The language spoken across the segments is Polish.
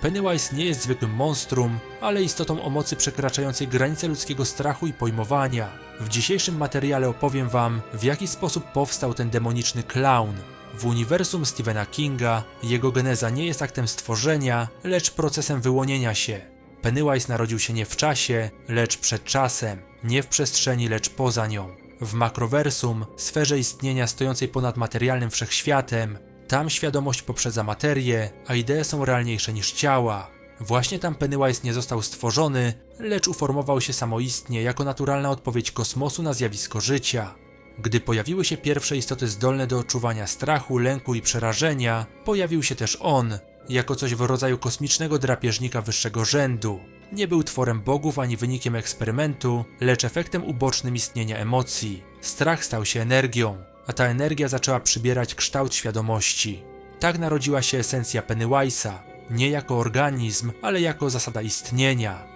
Pennywise nie jest zwykłym monstrum, ale istotą o mocy przekraczającej granice ludzkiego strachu i pojmowania. W dzisiejszym materiale opowiem wam, w jaki sposób powstał ten demoniczny clown. W uniwersum Stephena Kinga jego geneza nie jest aktem stworzenia, lecz procesem wyłonienia się. Pennywise narodził się nie w czasie, lecz przed czasem, nie w przestrzeni, lecz poza nią. W makroversum, sferze istnienia stojącej ponad materialnym wszechświatem, tam świadomość poprzedza materię, a idee są realniejsze niż ciała. Właśnie tam Pennywise nie został stworzony, lecz uformował się samoistnie jako naturalna odpowiedź kosmosu na zjawisko życia. Gdy pojawiły się pierwsze istoty zdolne do odczuwania strachu, lęku i przerażenia, pojawił się też on, jako coś w rodzaju kosmicznego drapieżnika wyższego rzędu. Nie był tworem bogów ani wynikiem eksperymentu, lecz efektem ubocznym istnienia emocji. Strach stał się energią, a ta energia zaczęła przybierać kształt świadomości. Tak narodziła się esencja Pennywise'a, nie jako organizm, ale jako zasada istnienia.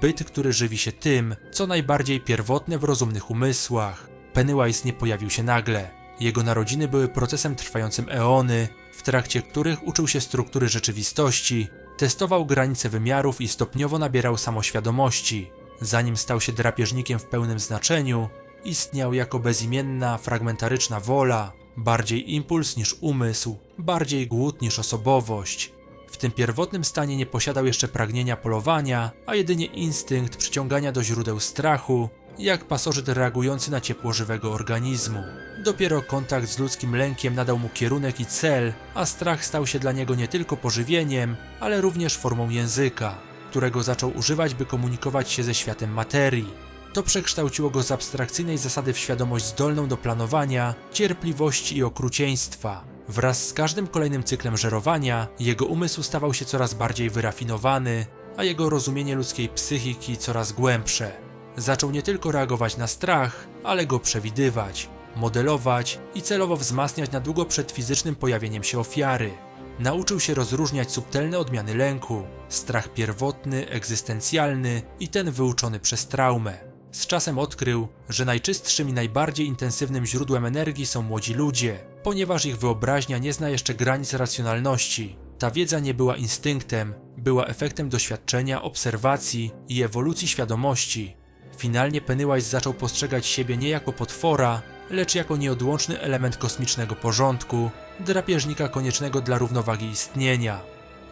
Byt, który żywi się tym, co najbardziej pierwotne w rozumnych umysłach. Pennywise nie pojawił się nagle. Jego narodziny były procesem trwającym eony, w trakcie których uczył się struktury rzeczywistości, testował granice wymiarów i stopniowo nabierał samoświadomości. Zanim stał się drapieżnikiem w pełnym znaczeniu, istniał jako bezimienna, fragmentaryczna wola, bardziej impuls niż umysł, bardziej głód niż osobowość. W tym pierwotnym stanie nie posiadał jeszcze pragnienia polowania, a jedynie instynkt przyciągania do źródeł strachu, jak pasożyt reagujący na ciepło żywego organizmu. Dopiero kontakt z ludzkim lękiem nadał mu kierunek i cel, a strach stał się dla niego nie tylko pożywieniem, ale również formą języka, którego zaczął używać, by komunikować się ze światem materii. To przekształciło go z abstrakcyjnej zasady w świadomość zdolną do planowania, cierpliwości i okrucieństwa. Wraz z każdym kolejnym cyklem żerowania, jego umysł stawał się coraz bardziej wyrafinowany, a jego rozumienie ludzkiej psychiki coraz głębsze. Zaczął nie tylko reagować na strach, ale go przewidywać, modelować i celowo wzmacniać na długo przed fizycznym pojawieniem się ofiary. Nauczył się rozróżniać subtelne odmiany lęku, strach pierwotny, egzystencjalny i ten wyuczony przez traumę. Z czasem odkrył, że najczystszym i najbardziej intensywnym źródłem energii są młodzi ludzie, ponieważ ich wyobraźnia nie zna jeszcze granic racjonalności. Ta wiedza nie była instynktem, była efektem doświadczenia, obserwacji i ewolucji świadomości. Finalnie Pennywise zaczął postrzegać siebie nie jako potwora, lecz jako nieodłączny element kosmicznego porządku, drapieżnika koniecznego dla równowagi istnienia.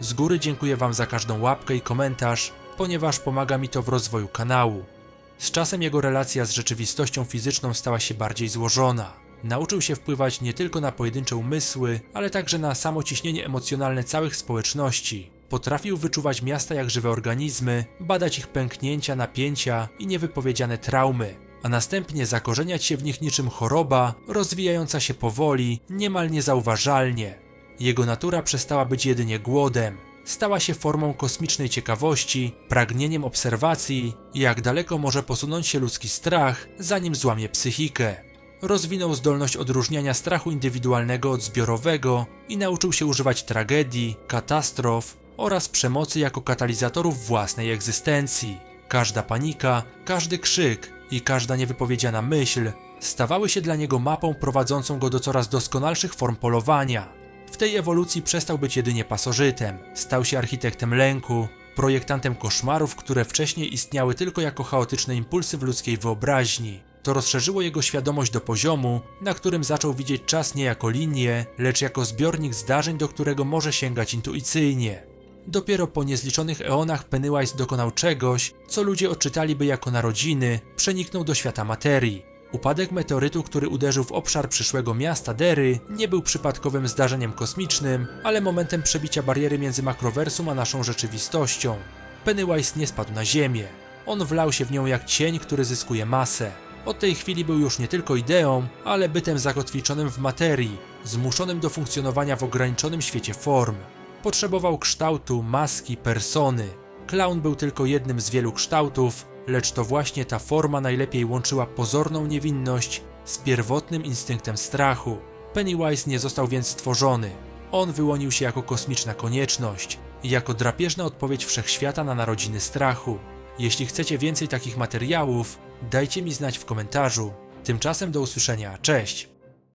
Z góry dziękuję Wam za każdą łapkę i komentarz, ponieważ pomaga mi to w rozwoju kanału. Z czasem jego relacja z rzeczywistością fizyczną stała się bardziej złożona. Nauczył się wpływać nie tylko na pojedyncze umysły, ale także na samo ciśnienie emocjonalne całych społeczności. Potrafił wyczuwać miasta jak żywe organizmy, badać ich pęknięcia, napięcia i niewypowiedziane traumy, a następnie zakorzeniać się w nich niczym choroba, rozwijająca się powoli, niemal niezauważalnie. Jego natura przestała być jedynie głodem, stała się formą kosmicznej ciekawości, pragnieniem obserwacji jak daleko może posunąć się ludzki strach, zanim złamie psychikę. Rozwinął zdolność odróżniania strachu indywidualnego od zbiorowego i nauczył się używać tragedii, katastrof oraz przemocy jako katalizatorów własnej egzystencji. Każda panika, każdy krzyk i każda niewypowiedziana myśl stawały się dla niego mapą prowadzącą go do coraz doskonalszych form polowania. W tej ewolucji przestał być jedynie pasożytem, stał się architektem lęku, projektantem koszmarów, które wcześniej istniały tylko jako chaotyczne impulsy w ludzkiej wyobraźni. To rozszerzyło jego świadomość do poziomu, na którym zaczął widzieć czas nie jako linię, lecz jako zbiornik zdarzeń, do którego może sięgać intuicyjnie. Dopiero po niezliczonych eonach Pennywise dokonał czegoś, co ludzie odczytaliby jako narodziny, przeniknął do świata materii. Upadek meteorytu, który uderzył w obszar przyszłego miasta Dery, nie był przypadkowym zdarzeniem kosmicznym, ale momentem przebicia bariery między makrowersum a naszą rzeczywistością. Pennywise nie spadł na ziemię. On wlał się w nią jak cień, który zyskuje masę. Od tej chwili był już nie tylko ideą, ale bytem zakotwiczonym w materii, zmuszonym do funkcjonowania w ograniczonym świecie form. Potrzebował kształtu, maski, persony. Clown był tylko jednym z wielu kształtów, lecz to właśnie ta forma najlepiej łączyła pozorną niewinność z pierwotnym instynktem strachu. Pennywise nie został więc stworzony. On wyłonił się jako kosmiczna konieczność jako drapieżna odpowiedź wszechświata na narodziny strachu. Jeśli chcecie więcej takich materiałów, dajcie mi znać w komentarzu. Tymczasem do usłyszenia, cześć!